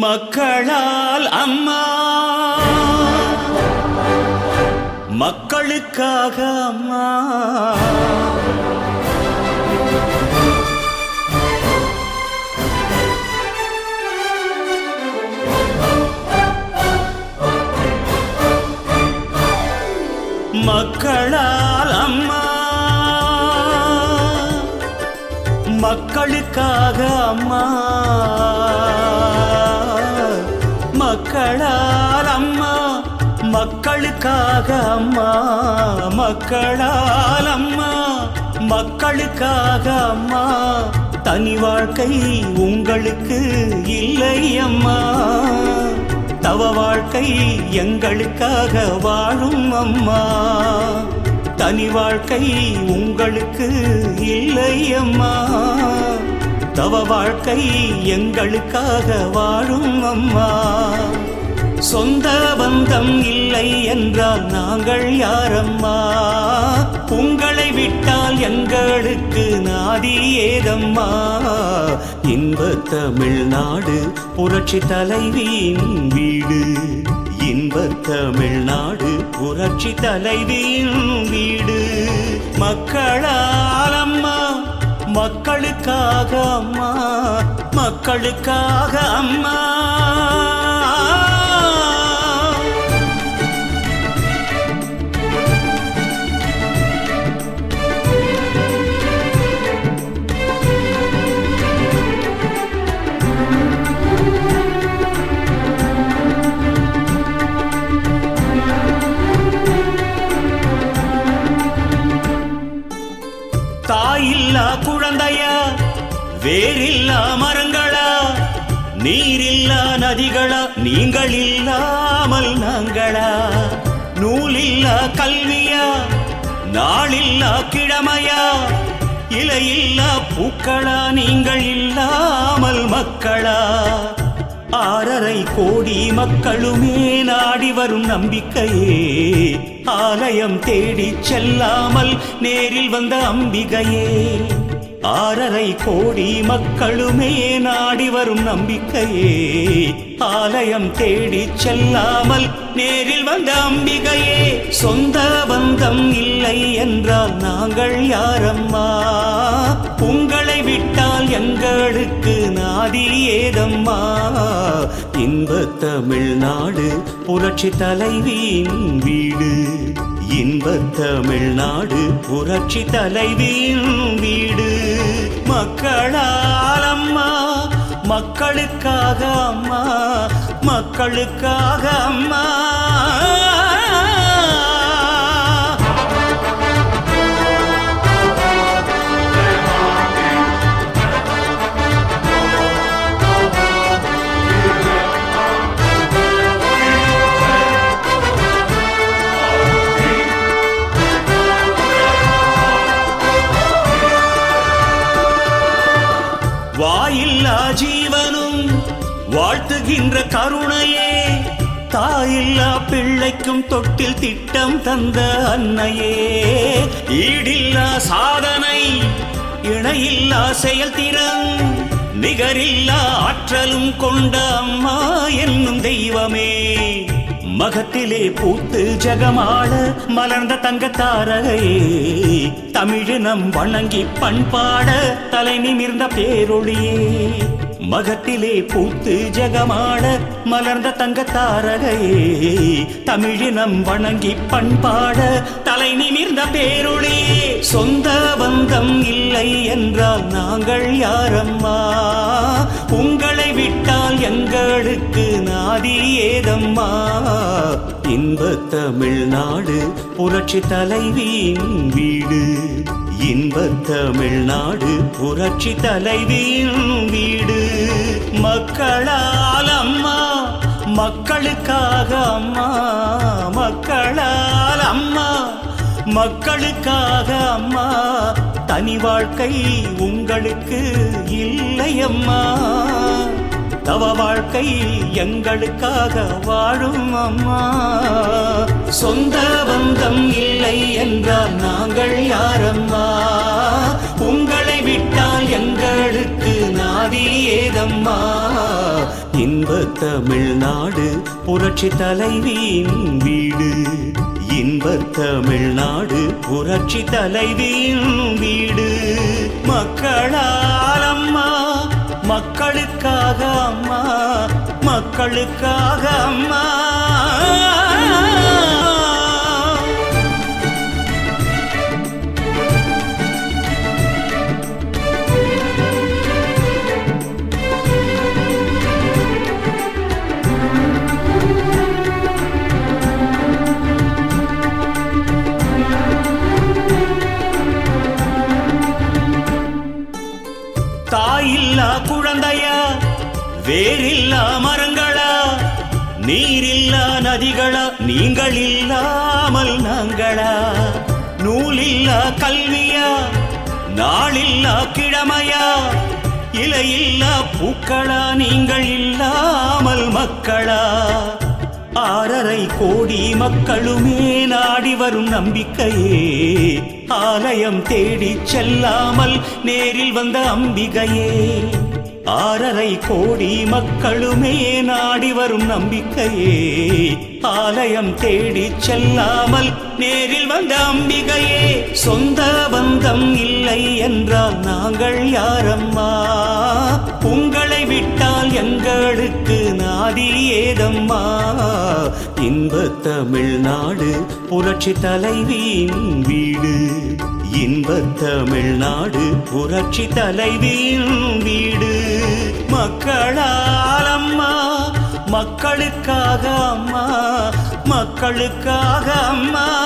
மக்களால் அம்மா. மக்களுக்காக அம்மா. மக்களால் அம்மா. மக்களுக்காக அம்மா. மக்களுக்காக அம்மா மக்களால் அம்மா மக்களுக்காக அம்மா தனி வாழ்க்கை உங்களுக்கு இல்லை அம்மா. தவ வாழ்க்கை எங்களுக்காக வாழும் அம்மா. தனி வாழ்க்கை உங்களுக்கு இல்லை அம்மா. தவ வாழ்க்கை எங்களுக்காக வாழும் அம்மா. சொந்த பந்தம் இல்லை என்றால் நாங்கள் யாரம்மா? உங்களை விட்டால் எங்களுக்கு நாதி ஏதம்மா? இன்ப தமிழ்நாடு புரட்சி தலைவியின் வீடு. இன்ப தமிழ்நாடு புரட்சி தலைவியின் வீடு. மக்களால் அம்மா மக்களுக்காக அம்மா மக்களுக்காக அம்மா. வேறில்லா மரங்களா? நீரில்லா நதிகளா? நீங்கள் இல்லாமல் நாங்களா? நூலில்லா கல்வியா? நாளில்லா கிழமையா? இலையில்லா பூக்களா? நீங்கள் இல்லாமல் மக்களா? ஆறரை கோடி மக்களுமே நாடி வரும் நம்பிக்கையே. ஆலயம் தேடிச் செல்லாமல் நேரில் வந்த அம்பிகையே. ஆறரை கோடி மக்களுமே நாடி வரும் நம்பிக்கையே. ஆலயம் தேடி செல்லாமல் நேரில் வந்த அம்பிகையே. சொந்த பந்தம் இல்லை என்றால் நாங்கள் யாரம்மா? உங்களை விட்டால் எங்களுக்கு நாதி ஏதம்மா? இன்ப தமிழ்நாடு புரட்சி தலைவியின் வீடு. இன்ப தமிழ்நாடு புரட்சி தலைவியின் வீடு. மக்களால் அம்மா மக்களுக்காக அம்மா மக்களுக்காக அம்மா. வாயில்லா ஜீவனும் வாழ்த்துகின்ற கருணையே. தாயில்லா பிள்ளைக்கும் தொட்டில் திட்டம் தந்த அன்னையே. ஈடில்லா சாதனை இணையில்லா செயல்திறன் நிகரில்லா ஆற்றலும் கொண்ட அம்மா என்னும் தெய்வமே. மகத்திலே பூத்து ஜகமாள மலர்ந்த தங்க தாரகையே தமிழினம் வணங்கி பண்பாட தலை நிமிர்ந்த பேரொழியே மகத்திலே பூத்து ஜெகமாட மலர்ந்த தங்க தாரகையே தமிழினம் வணங்கி பண்பாட தலை நிமிர்ந்த பேரொழியே சொந்த பந்தம் இல்லை என்றால் நாங்கள் யாரம்மா? உங்களை விட்டால் எங்களுக்கு நாதி ஏதம்மா? இன்ப தமிழ்நாடு புரட்சி தலைவியின் வீடு. இன்ப தமிழ்நாடு புரட்சி தலைவியின் வீடு. மக்களால் அம்மா மக்களுக்காக அம்மா அம்மா. மக்களுக்காக அம்மா தனி வாழ்க்கை உங்களுக்கு இல்லை அம்மா. தவ வாழ்க்கை எங்களுக்காக வாழும் அம்மா. சொந்த பந்தம் இல்லை என்றால் நாங்கள் யாரம்மா? உங்களை விட்டால் எங்களுக்கு நாதி ஏதம்மா? இன்ப தமிழ்நாடு புரட்சி தலைவியின் வீடு. இன்ப தமிழ்நாடு புரட்சி தலைவியின் வீடு. மக்களால் அம்மா மக்களுக்காக அம்மா மக்களுக்காக அம்மா. தாயில்லா குழந்தையா? வேறில்லா மரங்களா? நீரில்லா நதிகளா? நீங்கள் இல்லாமல் நாங்களா? நூலில்லா கல்வியா? நாளில்லா கிழமையா? இலையில்லா பூக்களா? நீங்கள் இல்லாமல் மக்களா? ஆறரை கோடி மக்களுமே நாடி வரும் நம்பிக்கையே. ஆலயம் தேடிச் செல்லாமல் நேரில் வந்த அம்பிகையே. ஆறரை கோடி மக்களுமே நாடி வரும் நம்பிக்கையே. ஆலயம் தேடிச் செல்லாமல் நேரில் வந்த அம்பிகையே. சொந்த பந்தம் இல்லை என்றால் நாங்கள் யாரம்மா? உங்களை விட்டால் எங்களுக்கு நாதி ஏதம்மா இன்ப தமிழ்நாடு புரட்சி தலைவியின் வீடு. இன்ப தமிழ்நாடு புரட்சி தலைவியின் வீடு. மக்களால் அம்மா மக்களுக்காக அம்மா மக்களுக்காக அம்மா.